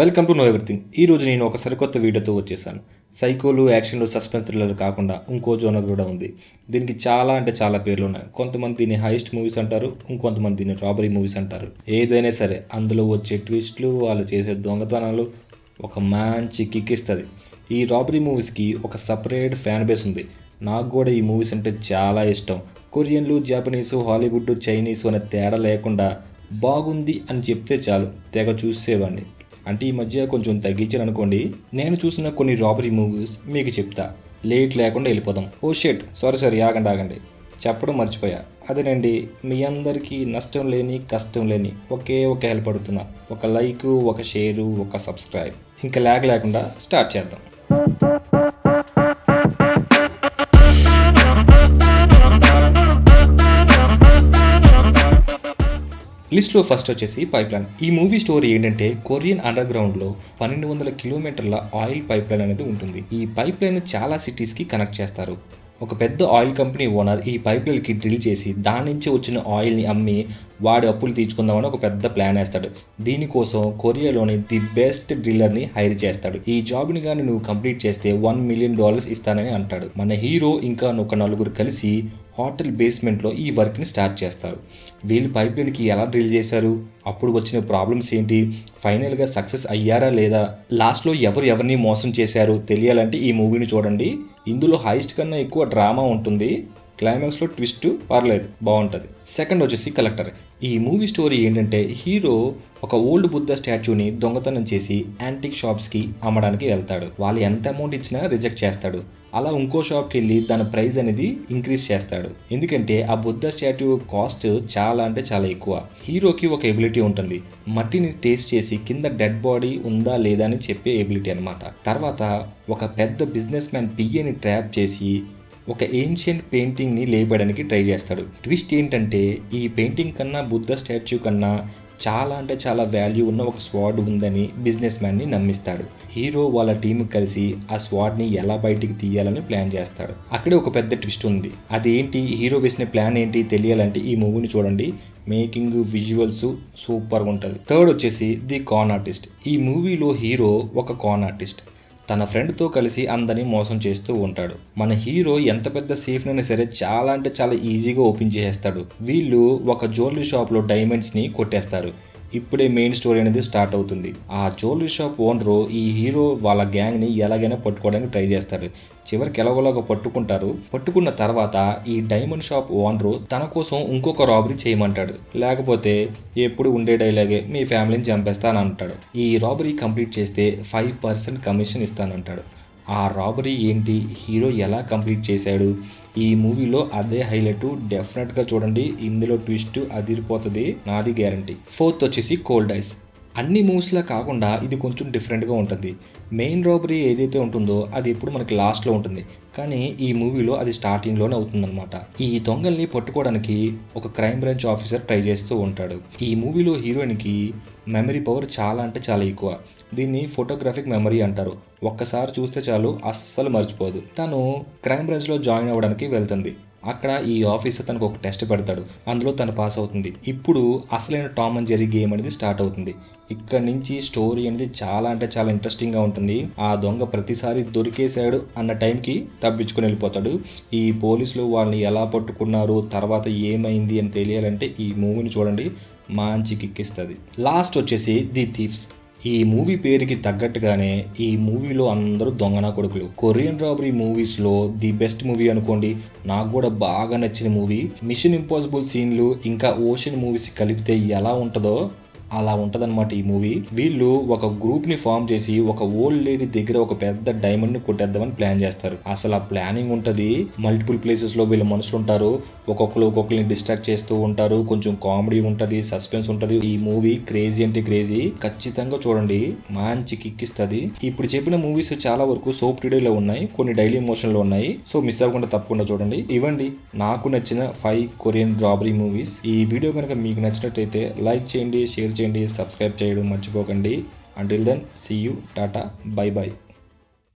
Welcome to know everything ఈ రోజు నేను ఒక సరికొత్త వీడియోతో వచ్చేసాను. సైకోలు యాక్షన్లు సస్పెన్స్ థ్రిల్లర్ కాకుండా ఇంకో జోనర్ కూడా ఉంది. దీనికి చాలా అంటే చాలా పేర్లు ఉన్నాయి. కొంతమంది దీన్ని హైస్ట్ మూవీస్ అంటారు ఇంకొంతమంది దీన్ని రాబరీ మూవీస్ అంటారు. ఏదైనా సరే అందులో వచ్చే ట్విస్ట్లు వాళ్ళు చేసే దొంగతనాలు ఒక మంచి కిక్ ఇస్తుంది. ఈ రాబరీ మూవీస్కి ఒక సపరేట్ ఫ్యాన్ బేస్ ఉంది. నాకు కూడా ఈ మూవీస్ అంటే చాలా ఇష్టం. కొరియన్లు జాపనీసు హాలీవుడ్ చైనీస్ అనే తేడా లేకుండా బాగుంది అని చెప్తే చాలు తెగ చూసేవాడిని. అంటే ఈ మధ్య కొంచెం తగ్గించాను అనుకోండి నేను చూసిన కొన్ని రాబరీ మూవీస్ మీకు చెప్తా. లేట్ లేకుండా వెళ్ళిపోదాం. ఓ షెట్ సారీ సారీ ఆగండి ఆగండి. చెప్పడం మర్చిపోయా. అదేనండి మీ అందరికీ నష్టం లేని కష్టం లేని ఒకే ఒక హెల్ప్ అడుగుతున్నా. ఒక లైక్ ఒక షేరు ఒక సబ్స్క్రైబ్. ఇంకా లేక లేకుండా స్టార్ట్ చేద్దాం. లిస్ట్లో ఫస్ట్ వచ్చేసి పైప్ లైన్ ఈ మూవీ స్టోరీ ఏంటంటే కొరియన్ అండర్ గ్రౌండ్లో పన్నెండు వందల కిలోమీటర్ల ఆయిల్ పైప్ లైన్ అనేది ఉంటుంది. ఈ పైప్ లైన్ చాలా సిటీస్కి కనెక్ట్ చేస్తారు. ఒక పెద్ద ఆయిల్ కంపెనీ ఓనర్ ఈ పైప్ డ్రిల్ చేసి దాని నుంచి వచ్చిన ఆయిల్ని అమ్మి వాడి అప్పులు తీర్చుకుందామని ఒక పెద్ద ప్లాన్ వేస్తాడు. దీనికోసం కొరియాలోని ది బెస్ట్ డ్రిల్లర్ని హైర్ చేస్తాడు. ఈ జాబ్ని కానీ నువ్వు కంప్లీట్ చేస్తే వన్ మిలియన్ డాలర్స్ ఇస్తానని అంటాడు. మన హీరో ఇంకా ఒక నలుగురు కలిసి హోటల్ బేస్మెంట్లో ఈ వర్క్ని స్టార్ట్ చేస్తారు. వీళ్ళు పైప్ లైన్కి ఎలా డ్రిల్ చేశారు? అప్పుడు వచ్చిన ప్రాబ్లమ్స్ ఏంటి? ఫైనల్గా సక్సెస్ అయ్యారా లేదా? లాస్ట్లో ఎవరు ఎవరిని మోసం చేశారు? తెలియాలంటే ఈ మూవీని చూడండి. ఇందులో హైస్ట్ కన్నా ఎక్కువ డ్రామా ఉంటుంది. క్లైమాక్స్లో ట్విస్ట్ పర్లేదు బాగుంటుంది. సెకండ్ వచ్చేసి కలెక్టర్. ఈ మూవీ స్టోరీ ఏంటంటే హీరో ఒక ఓల్డ్ బుద్ధ స్టాచ్యూని దొంగతనం చేసి యాంటిక్ షాప్స్కి అమ్మడానికి వెళ్తాడు. వాళ్ళు ఎంత అమౌంట్ ఇచ్చినా రిజెక్ట్ చేస్తాడు. అలా ఇంకో షాప్కి వెళ్ళి దాని ప్రైస్ అనేది ఇంక్రీజ్ చేస్తాడు. ఎందుకంటే ఆ బుద్ధ స్టాట్యూ కాస్ట్ చాలా అంటే చాలా ఎక్కువ. హీరోకి ఒక ఎబిలిటీ ఉంటుంది. మట్టిని టేస్ట్ చేసి కింద డెడ్ బాడీ ఉందా లేదా అని చెప్పే ఎబిలిటీ అనమాట తర్వాత ఒక పెద్ద బిజినెస్ మ్యాన్ పియ్యని ట్రాప్ చేసి ఒక ఏన్షియంట్ పెయింటింగ్ని లేపడానికి ట్రై చేస్తాడు. ట్విస్ట్ ఏంటంటే ఈ పెయింటింగ్ కన్నా బుద్ధ స్టాచ్యూ కన్నా చాలా అంటే చాలా వాల్యూ ఉన్న ఒక స్వాడ్ ఉందని బిజినెస్ మ్యాన్ని నమ్మిస్తాడు. హీరో వాళ్ళ టీం కలిసి ఆ స్వాడ్ని ఎలా బయటికి తీయాలని ప్లాన్ చేస్తాడు. అక్కడే ఒక పెద్ద ట్విస్ట్ ఉంది. అదేంటి? హీరో వేసిన ప్లాన్ ఏంటి? తెలియాలంటే ఈ మూవీని చూడండి. మేకింగ్ విజువల్స్ సూపర్గా ఉంటుంది. థర్డ్ వచ్చేసి ది కాన్ ఆర్టిస్ట్ ఈ మూవీలో హీరో ఒక కాన్ ఆర్టిస్ట్ తన ఫ్రెండ్తో కలిసి అందరినీ మోసం చేస్తూ ఉంటాడు. మన హీరో ఎంత పెద్ద సేఫ్నైనా సరే చాలా అంటే చాలా ఈజీగా ఓపెన్ చేసేస్తాడు. వీళ్ళు ఒక జ్యువెలరీ షాప్లో డైమండ్స్ని కొట్టేస్తారు. ఇప్పుడే మెయిన్ స్టోరీ అనేది స్టార్ట్ అవుతుంది. ఆ జ్యువెలరీ షాప్ ఓనరు ఈ హీరో వాళ్ళ గ్యాంగ్ని ఎలాగైనా పట్టుకోవడానికి ట్రై చేస్తాడు. చివరికి ఎలాగోలాగా పట్టుకుంటారు. పట్టుకున్న తర్వాత ఈ డైమండ్ షాప్ ఓనరు తన కోసం ఇంకొక రాబరీ చేయమంటాడు. లేకపోతే ఎప్పుడు ఉండే డైలాగే మీ ఫ్యామిలీని చంపేస్తాను అంటాడు ఈ రాబరీ కంప్లీట్ చేస్తే ఫైవ్ పర్సెంట్ కమిషన్ ఇస్తానంటాడు. ఆ రాబరీ ఏంటి? హీరో ఎలా కంప్లీట్ చేశాడు? ఈ మూవీలో అదే హైలైట్ డెఫినెట్గా చూడండి. ఇందులో ట్విస్ట్ అదిరిపోతుంది. నాది గ్యారంటీ. ఫోర్త్ వచ్చేసి కోల్డ్ ఐస్. అన్ని మూవీస్లా కాకుండా ఇది కొంచెం డిఫరెంట్గా ఉంటుంది. మెయిన్ రాబరీ ఏదైతే ఉంటుందో అది ఎప్పుడు మనకి లాస్ట్లో ఉంటుంది. కానీ ఈ మూవీలో అది స్టార్టింగ్లోనే అవుతుందన్నమాట. ఈ దొంగల్ని పట్టుకోవడానికి ఒక క్రైమ్ బ్రాంచ్ ఆఫీసర్ ట్రై చేస్తూ ఉంటాడు. ఈ మూవీలో హీరోయిన్కి మెమరీ పవర్ చాలా అంటే చాలా ఎక్కువ. దీన్ని ఫోటోగ్రాఫిక్ మెమరీ అంటారు. ఒక్కసారి చూస్తే చాలు అస్సలు మర్చిపోదు. తను క్రైమ్ బ్రాంచ్లో జాయిన్ అవ్వడానికి వెళ్తుంది. అక్కడ ఈ ఆఫీసర్ తనకు ఒక టెస్ట్ పెడతాడు. అందులో తను పాస్ అవుతుంది. ఇప్పుడు అసలైన టామ్ అండ్ జెరీ గేమ్ అనేది స్టార్ట్ అవుతుంది. ఇక్కడ నుంచి స్టోరీ అనేది చాలా అంటే చాలా ఇంట్రెస్టింగ్గా ఉంటుంది. ఆ దొంగ ప్రతిసారి దొరికేశాడు అన్న టైంకి తప్పించుకొని వెళ్ళిపోతాడు. ఈ పోలీసులు వాళ్ళని ఎలా పట్టుకున్నారు తర్వాత ఏమైంది అని తెలియాలంటే ఈ మూవీని చూడండి. మంచి కిక్కిస్తుంది లాస్ట్ వచ్చేసి ది థీఫ్స్ ఈ మూవీ పేరుకి తగ్గట్టుగానే ఈ మూవీలో అందరూ దొంగన కొడుకులు. కొరియన్ రాబరీ మూవీస్లో ది బెస్ట్ మూవీ అనుకోండి. నాకు కూడా బాగా నచ్చిన మూవీ. మిషన్ ఇంపాసిబుల్ సీన్లు ఇంకా ఓషన్ మూవీస్ కలిపితే ఎలా ఉంటుందో అలా ఉంటదన్నమాట ఈ మూవీ. వీళ్ళు ఒక గ్రూప్ని ఫామ్ చేసి ఒక ఓల్డ్ లేడీ దగ్గర ఒక పెద్ద డైమండ్ని కొట్టేద్దామని ప్లాన్ చేస్తారు. అసలు ఆ ప్లానింగ్ ఉంటుంది. మల్టిపుల్ ప్లేసెస్లో వీళ్ళ మనుషులు ఉంటారు. ఒక్కొక్కరు ఒక్కొక్కరిని డిస్ట్రాక్ట్ చేస్తూ ఉంటారు. కొంచెం కామెడీ ఉంటుంది సస్పెన్స్ ఉంటుంది. ఈ మూవీ క్రేజీ అంటే క్రేజీ. ఖచ్చితంగా చూడండి. మంచి కిక్కిస్తుంది ఇప్పుడు చెప్పిన మూవీస్ చాలా వరకు సోప్ టుడేలో ఉన్నాయి. కొన్ని డైలీ మోషన్లో ఉన్నాయి. సో మిస్ అవ్వకుండా తప్పకుండా చూడండి. ఇవ్వండి. నాకు నచ్చిన ఫైవ్ కొరియన్ రాబరీ మూవీస్ ఈ వీడియో కనుక మీకు నచ్చినట్టయితే లైక్ చేయండి షేర్ చేయండి సబ్స్క్రైబ్ చేయడం మర్చిపోకండి. Until then see you tata bye bye